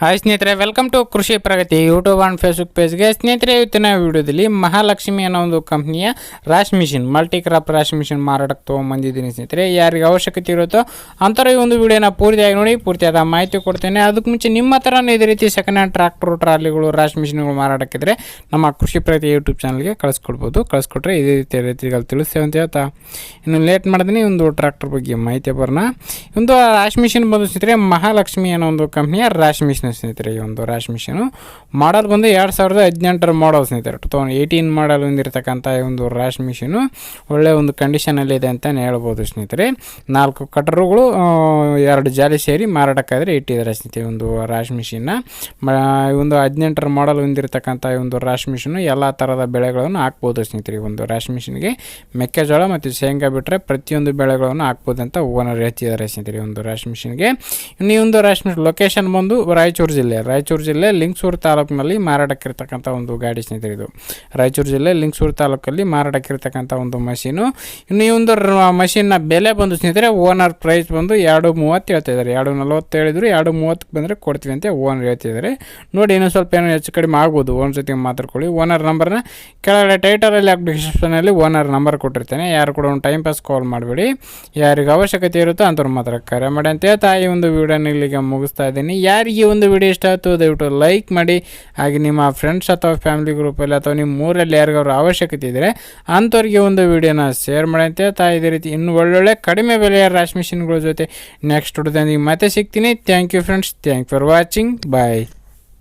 Hi ಸ್ನೇಹಿತರೆ welcome to Krishi Pragati YouTube and Facebook ಪೇಜ್ಗೆ ಸ್ನೇಹಿತರೆ, ಇವತ್ತಿನ ವಿಡಿಯೋದಲ್ಲಿ ಮಹಾಲಕ್ಷ್ಮಿ ಅನ್ನೋ ಒಂದು ಕಂಪ್ನಿಯ ರಾಶ್ ಮಿಷಿನ್ ಮಲ್ಟಿ ಕ್ರಾಪ್ ರಾಶ್ ಮಿಷಿನ್ ಮಾರಾಟಕ್ಕೆ ತೊಗೊಂಬಂದಿದ್ದೀನಿ ಸ್ನೇಹಿತರೆ. ಯಾರಿಗೆ ಅವಶ್ಯಕತೆ ಇರುತ್ತೋ ಅಂಥರ ಈ ಒಂದು ವಿಡಿಯೋನ ಪೂರ್ತಿಯಾಗಿ ನೋಡಿ, ಪೂರ್ತಿಯಾದ ಮಾಹಿತಿ ಕೊಡ್ತೇನೆ. ಅದಕ್ಕೆ ಮುಂಚೆ ನಿಮ್ಮ ಹತ್ರನೇ ಇದೇ ರೀತಿ ಸೆಕೆಂಡ್ ಹ್ಯಾಂಡ್ ಟ್ರಾಕ್ಟರ್ ಟ್ರಾಲಿಗಳು ರಾಶ್ ಮಿಷಿನ್ಗಳು ಮಾರಾಟಕ್ಕಿದ್ರೆ ನಮ್ಮ ಕೃಷಿ ಪ್ರಗತಿ ಯೂಟ್ಯೂಬ್ ಚಾನಲ್ಗೆ ಕಳಿಸ್ಕೊಡ್ಬೋದು. ಕಳಿಸ್ಕೊಟ್ರೆ ಇದೇ ರೀತಿ ರೀತಿಗಳು ತಿಳಿಸ್ತೇವೆ ಅಂತ ಹೇಳ್ತಾ. ಇನ್ನು ಲೇಟ್ ಮಾಡಿದ್ರೆ ಒಂದು ಟ್ರಾಕ್ಟರ್ ಬಗ್ಗೆ ಮಾಹಿತಿ ಬರೋಣ. ಒಂದು ರಾಶ್ ಮಿಷಿನ್ ಬಂದು ಸ್ನೇಹಿತರೆ, ಮಹಾಲಕ್ಷ್ಮಿ ಅನ್ನೋ ಒಂದು ಕಂಪ್ನಿಯ ರಾಶ್ ಮಿಷಿನ್ ಸ್ನೇಹಿತರೆ, ಈ ಒಂದು ರ್ಯಾಶ್ ಮಿಷಿನು ಮಾಡಲ್ ಬಂದು ಎರಡು ಸಾವಿರದ ಹದಿನೆಂಟರ ಮಾಡಲ್ ಸ್ನೇಹಿತರೆ. ಟು ತೌಸಂಡ್ ಏಯ್ಟೀನ್ ಮಾಡಲ್ ಹೊಂದಿರತಕ್ಕಂಥ ಈ ಒಂದು ರ್ಯಾಶ್ ಮಿಷಿನು ಒಳ್ಳೆಯ ಒಂದು ಕಂಡೀಷನಲ್ಲಿದೆ ಅಂತಲೇ ಹೇಳ್ಬೋದು ಸ್ನೇಹಿತರೆ. ನಾಲ್ಕು ಕಟರುಗಳು ಎರಡು ಜಾಲಿ ಸೇರಿ ಮಾರಾಟಕ್ಕಾದರೆ ಇಟ್ಟಿದ್ದಾರೆ ಸ್ನೇಹಿತರೆ ಒಂದು ರಾಶ್ ಮಿಷಿನ್ನ ಒಂದು ಹದಿನೆಂಟರ ಮಾಡಲ್ ಹೊಂದಿರತಕ್ಕಂಥ ಈ ಒಂದು ರಾಶ್ ಮಿಷಿನು ಎಲ್ಲ ಥರದ ಬೆಳೆಗಳನ್ನು ಹಾಕ್ಬೋದು ಸ್ನೇಹಿತರೆ ಈ ಒಂದು ರಾಶ್ ಮಿಷಿನ್ಗೆ ಮೆಕ್ಕೆಜೋಳ ಮತ್ತು ಶೇಂಗಾ ಬಿಟ್ಟರೆ ಪ್ರತಿಯೊಂದು ಬೆಳೆಗಳನ್ನು ಹಾಕ್ಬೋದು ಅಂತ ಓನರ್ ಹೇಳ್ತಿದ್ದಾರೆ ಸ್ನೇಹಿತರೆ ಒಂದು ರಾಶ್ ಮಿಷಿನ್ಗೆ ಇನ್ನು ಈ ಒಂದು ರಾಶ್ ಮಿಷಿನ್ ಲೊಕೇಶನ್ ಬಂದು ರಾಯಚೂರು ಜಿಲ್ಲೆ. ರಾಯಚೂರು ಜಿಲ್ಲೆ ಲಿಂಗಸೂರು ತಾಲೂಕಿನಲ್ಲಿ ಮಾರಾಟಕ್ಕಿರ್ತಕ್ಕಂಥ ಒಂದು ಗಾಡಿ ಸ್ನೇಹಿತರೆ ಇದು. ರಾಯಚೂರು ಜಿಲ್ಲೆ ಲಿಂಗಸೂರು ತಾಲೂಕಲ್ಲಿ ಮಾರಾಟಕ್ಕಿರ್ತಕ್ಕಂಥ ಒಂದು ಮಷೀನು. ಇನ್ನು ಈ ಒಂದು ಮಷೀನ್ನ ಬೆಲೆ ಬಂದು ಸ್ನೇಹಿತರೆ ಓನರ್ ಪ್ರೈಸ್ ಬಂದು ಎರಡು ಮೂವತ್ತು ಹೇಳ್ತಿದ್ದಾರೆ. ಎರಡು ನಲ್ವತ್ತು ಹೇಳಿದ್ರು, ಎರಡು ಮೂವತ್ತಕ್ಕೆ ಬಂದರೆ ಕೊಡ್ತೀವಿ ಅಂತ ಓನರ್ ಹೇಳ್ತಿದ್ದಾರೆ. ನೋಡಿ ಇನ್ನೂ ಸ್ವಲ್ಪ ಏನೋ ಹೆಚ್ಚು ಕಡಿಮೆ ಆಗ್ಬೋದು. ಓನರ್ ಜೊತೆ ಮಾತಾಡ್ಕೊಳ್ಳಿ. ಓನರ್ ನಂಬರ್ನ ಕೆಳಗಡೆ ಟೈಟಲಲ್ಲಿ ಡಿಸ್ಕ್ರಿಪ್ಷನಲ್ಲಿ ಓನರ್ ನಂಬರ್ ಕೊಟ್ಟಿರ್ತೇನೆ. ಯಾರು ಕೂಡ ಒಂದು ಟೈಮ್ ಪಾಸ್ ಕಾಲ್ ಮಾಡಬೇಡಿ. ಯಾರಿಗೆ ಅವಶ್ಯಕತೆ ಇರುತ್ತೋ ಅಂಥವ್ರು ಮಾತ್ರ ಕರೆ ಮಾಡಿ ಅಂತ ಹೇಳ್ತಾ ಈ ಒಂದು ವಿಡಿಯೋನ ಇಲ್ಲಿಗೆ ಮುಗಿಸ್ತಾ ಇದ್ದೀನಿ. ಯಾರಿಗೆ ಈ ವಿಡಿಯೋ ಇಷ್ಟ ಆಯಿತು, ದಯವಿಟ್ಟು ಲೈಕ್ ಮಾಡಿ. ಹಾಗೆ ನಿಮ್ಮ ಫ್ರೆಂಡ್ಸ್ ಅಥವಾ ಫ್ಯಾಮಿಲಿ ಗ್ರೂಪಲ್ಲಿ ಅಥವಾ ನಿಮ್ಮ ಊರಲ್ಲಿ ಯಾರಿಗಾದ್ರು ಅವಶ್ಯಕತೆ ಇದ್ದರೆ ಅಂಥವ್ರಿಗೆ ಒಂದು ವಿಡಿಯೋನ ಶೇರ್ ಮಾಡಿ ಅಂತ ಹೇಳ್ತಾ ಇದೇ ರೀತಿ ಇನ್ನು ಒಳ್ಳೊಳ್ಳೆ ಕಡಿಮೆ ಬೆಲೆಯ ರಾಶಿ ಮಿಷಿನ್ಗಳ ಜೊತೆ ನೆಕ್ಸ್ಟ್ ಹುಡ್ದಂದಿಗೆ ಮತ್ತೆ ಸಿಗ್ತೀನಿ. Thank you friends thank for watching bye